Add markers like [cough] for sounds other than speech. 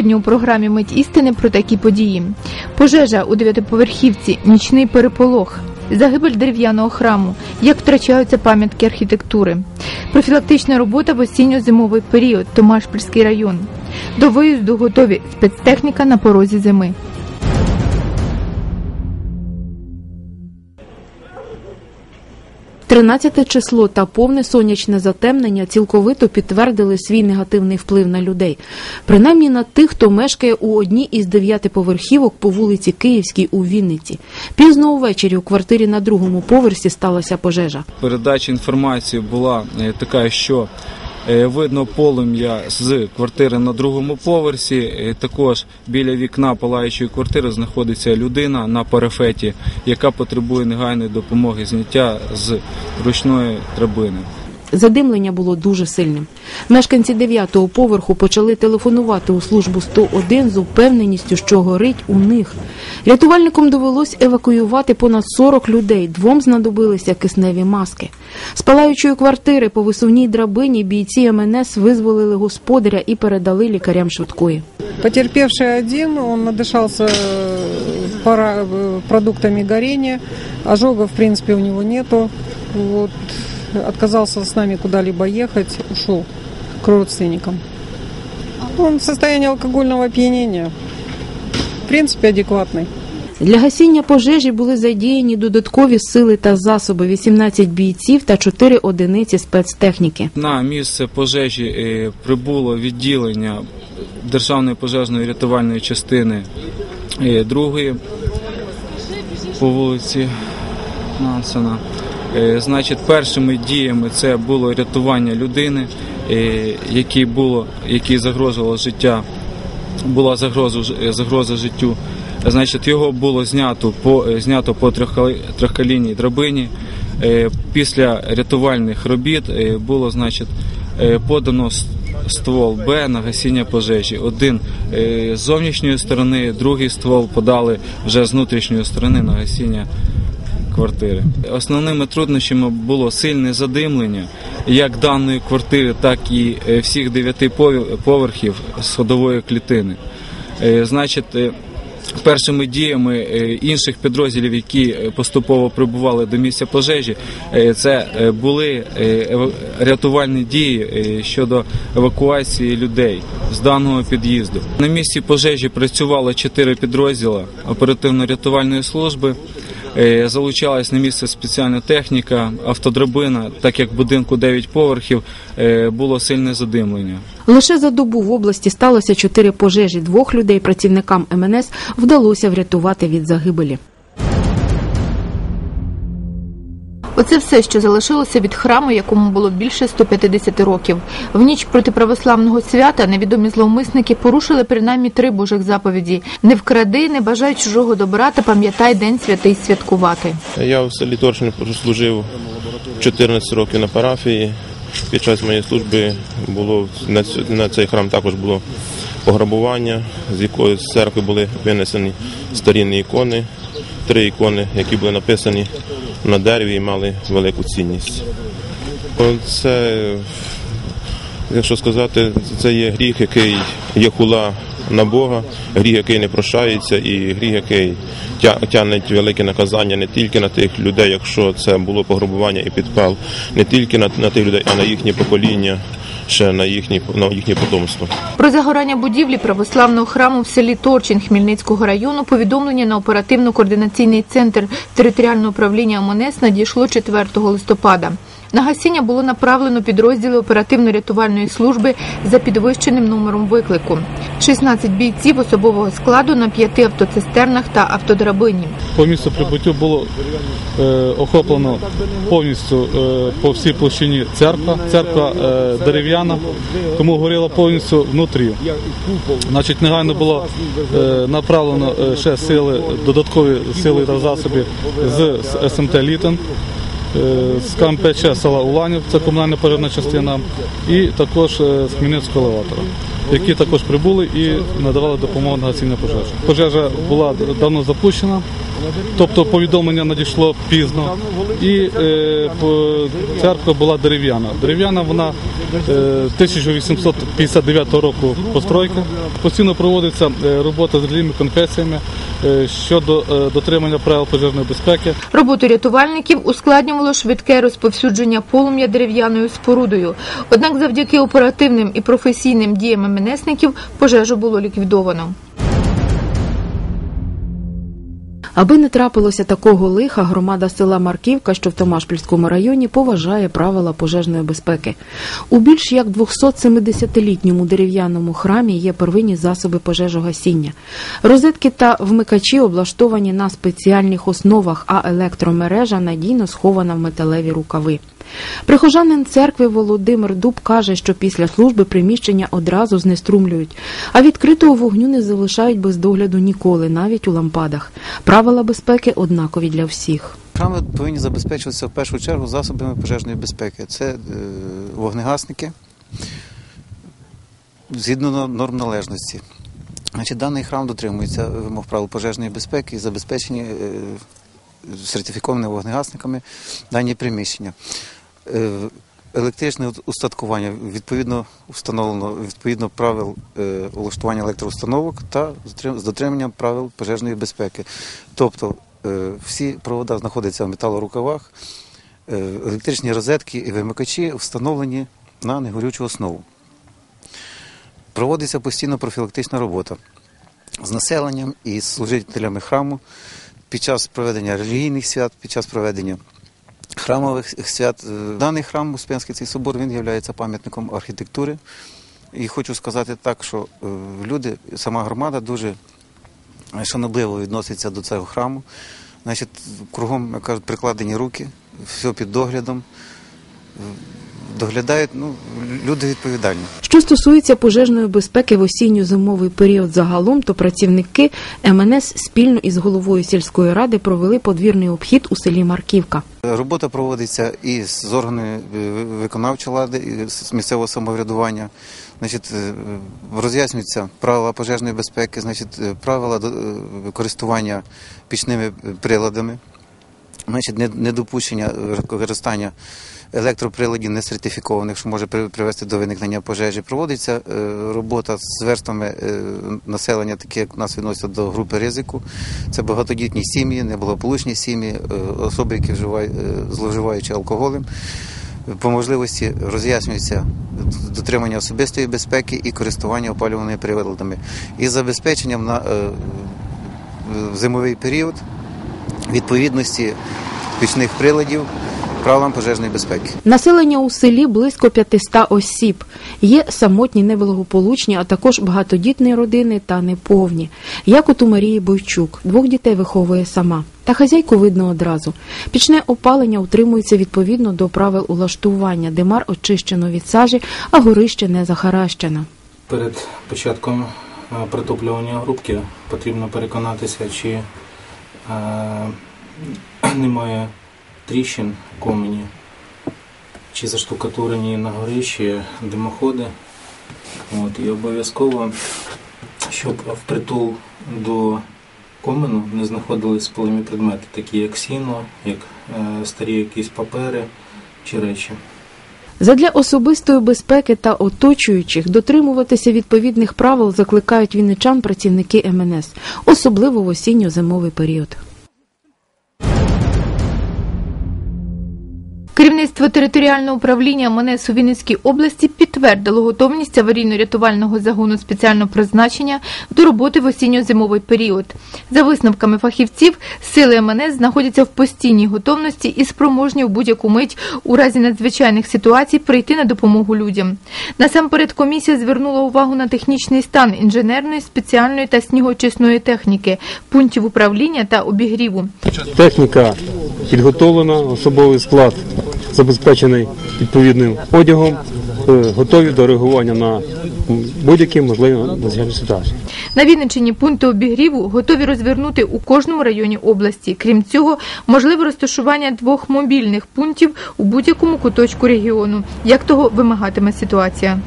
Сьогодні у програмі Мить істини про такі події: пожежа у дев'ятиповерхівці, нічний переполох, загибель дерев'яного храму, як втрачаються пам'ятки архітектури, профілактична робота в осінньо-зимовий період, Томашпільський район. До виїзду готові спецтехніка на порозі зими. Тринадцяте число та повне сонячне затемнення цілковито підтвердили свій негативний вплив на людей, принаймні на тих, хто мешкає у одній із дев'яти поверхівок по вулиці Київській у Вінниці. Пізно увечері у квартирі на другому поверсі сталася пожежа. Передача інформації була е, така, що видно полум'я з квартири на другому поверсі. Е, Також біля вікна палаючої квартири знаходиться людина на парафеті, яка потребує негайної допомоги зняття з ручної драбини. Задимлення було дуже сильним. Мешканці дев'ятого поверху почали телефонувати у службу 101 з упевненістю, що горить у них. Рятувальникам довелось евакуювати понад 40 людей. Двом знадобилися кисневі маски. З палаючої квартири по висувній драбині бійці МНС визволили господаря і передали лікарям швидкої. Потерпевший один, он надышался э, пара- э, продуктами горения, ожога в принципе у него нету, вот, отказался с нами куда-либо ехать, ушел к родственникам. Он в состоянии алкогольного опьянения, в принципе адекватный. Для гасіння пожежі були задіяні додаткові сили та засоби 18 бійців та 4 одиниці спецтехніки. На місце пожежі е, прибуло відділення Державної пожежної рятувальної частини е, другої по вулиці Нансена. Е, Значить, першими діями це було рятування людини, е, якій було, якій загрожувало життя, була загроза, е, загроза життю. Значить, його було знято по знято по трьохкалійній драбині. Після рятувальних робіт було, значить, подано ствол Б на гасіння пожежі. Один з зовнішньої сторони, другий ствол подали вже з внутрішньої сторони на гасіння квартири. Основними труднощами було сильне задимлення як даної квартири, так і е, всіх дев'яти поверхів сходової клітини. Е, Значить, е, першими діями інших підрозділів, які поступово прибували до місця пожежі, це були рятувальні дії щодо евакуації людей з даного під'їзду. На місці пожежі працювало чотири підрозділи оперативно-рятувальної служби. Е, Залучалась на місце спеціальна техніка, автодрабина, так як в будинку 9 поверхів е, було сильне задимлення. Лише за добу в області сталося чотири пожежі. Двох людей працівникам МНС вдалося врятувати від загибелі. Оце все, що залишилося від храму, якому було більше 150 років. В ніч проти православного свята невідомі зловмисники порушили принаймні три божих заповіді: не вкради, не бажай чужого добра та пам'ятай день святий святкувати. Я в селі Торчин служив 14 років на парафії. Під час моєї служби було на цей храм також було пограбування, з якої з церкви були винесені старінні ікони, три ікони, які були написані на дереві і мали велику цінність. Це, якщо сказати, це є гріх, який є хула на Бога, гріх, який не прощається, і гріх, який тягне велике наказання не тільки на тих людей, якщо це було пограбування і підпал, не тільки на, на тих людей, а на їхнє покоління, ще на їхні на їхнє потомство. Про загорання будівлі православного храму в селі Торчин Хмельницького району повідомлення на оперативно-координаційний центр територіального управління ОМОНЕС надійшло 4 листопада. На гасіння було направлено підрозділи оперативно-рятувальної служби за підвищеним номером виклику. 16 бійців особового складу на п'яти автоцистернах та автодрабині. По місцю прибуттю було е, охоплено повністю е, по всій площині церква. Церква е, дерев'яна, тому горіла повністю внутрі. Значить, негайно було е, направлено е, ще сили, додаткові сили та засоби з, СМТ Літен. Е, З КМПЧ села Уланів, це комунальна пожежна частина, і також е, з Хмельницького елеватора, які також прибули і надавали допомогу на гасіння пожежі. Пожежа була давно запущена, тобто повідомлення надійшло пізно, і е, церква була дерев'яна. Дерев'яна вона е, 1859 року постройки. Постійно проводиться робота з різними конфесіями щодо е, дотримання правил пожежної безпеки. Роботу рятувальників ускладнювало швидке розповсюдження полум'я дерев'яною спорудою. Однак завдяки оперативним і професійним діям МНСників пожежу було ліквідовано. Аби не трапилося такого лиха, громада села Марківка, що в Томашпільському районі, поважає правила пожежної безпеки. У більш як 270-літньому дерев'яному храмі є первинні засоби пожежогасіння. Розетки та вмикачі облаштовані на спеціальних основах, а електромережа надійно схована в металеві рукави. Прихожанин церкви Володимир Дуб каже, що після служби приміщення одразу знеструмлюють, а відкритого вогню не залишають без догляду ніколи, навіть у лампадах. Правила безпеки однакові для всіх. Храми повинні забезпечуватися в першу чергу засобами пожежної безпеки. Це е, вогнегасники згідно норм належності. Значить, даний храм дотримується вимог правил пожежної безпеки і забезпечені е, сертифікованими вогнегасниками дані приміщення. Е, Електричне устаткування відповідно встановлено відповідно правил е, влаштування електроустановок та з дотриманням правил пожежної безпеки. Тобто е, всі провода знаходяться в металорукавах, е, електричні розетки і вимикачі встановлені на негорючу основу. Проводиться постійно профілактична робота з населенням і служителями храму під час проведення релігійних свят, під час проведення храмових свят. Даний храм Успенський цей собор він є пам'ятником архітектури. І хочу сказати так, що е, люди, сама громада дуже шанобливо відноситься до цього храму. Значить, кругом, як кажуть, прикладені руки, все під доглядом. Доглядають, ну, люди відповідальні. Що стосується пожежної безпеки в осінньо-зимовий період загалом, то працівники МНС спільно із головою сільської ради провели подвірний обхід у селі Марківка. Робота проводиться і з органами е, виконавчої влади, і з місцевого самоврядування. Значить, е, роз'яснюються правила пожежної безпеки, значить, е, правила користування пічними приладами, значить, не- недопущення використання електроприладів несертифікованих, що може при- привести до виникнення пожежі. Проводиться е, робота з верствами е, населення, такі як у нас відносяться до групи ризику. Це багатодітні сім'ї, неблагополучні сім'ї, е, особи, які вживають, зловживаючи алкоголем. По можливості роз'яснюється дотримання особистої безпеки і користування опалюваними приладами. І забезпеченням на зимовий період відповідності пічних приладів правилам пожежної безпеки. Населення у селі близько 500 осіб. Є самотні, неблагополучні, а також багатодітні родини та неповні. Як от у Марії Бойчук, двох дітей виховує сама. Та хазяйку видно одразу. Пічне опалення утримується відповідно до правил улаштування. Димар очищено від сажі, а горище не захаращено. Перед початком е, притоплювання грубки потрібно переконатися, чи е, [clears throat] немає тріщин в комені, чи заштукатурені на горищі димоходи. От, і обов'язково, щоб впритул до комену не знаходились палимі предмети, такі як сіно, як е, старі якісь папери чи речі. Задля особистої безпеки та оточуючих дотримуватися відповідних правил закликають вінничан працівники МНС, особливо в осінньо-зимовий період. Керівництво територіального управління МНС у Вінницькій області підтвердило готовність аварійно-рятувального загону спеціального призначення до роботи в осінньо-зимовий період. За висновками фахівців, сили МНС знаходяться в постійній готовності і спроможні в будь-яку мить у разі надзвичайних ситуацій прийти на допомогу людям. Насамперед комісія звернула увагу на технічний стан інженерної, спеціальної та снігоочисної техніки, пунктів управління та обігріву. Техніка підготовлена, особовий склад забезпечений відповідним одягом, е, готові до реагування на будь-які можливі надзвичайні ситуації. На Вінниччині пункти обігріву готові розвернути у кожному районі області. Крім цього, можливе розташування двох мобільних пунктів у будь-якому куточку регіону, як того вимагатиме ситуація.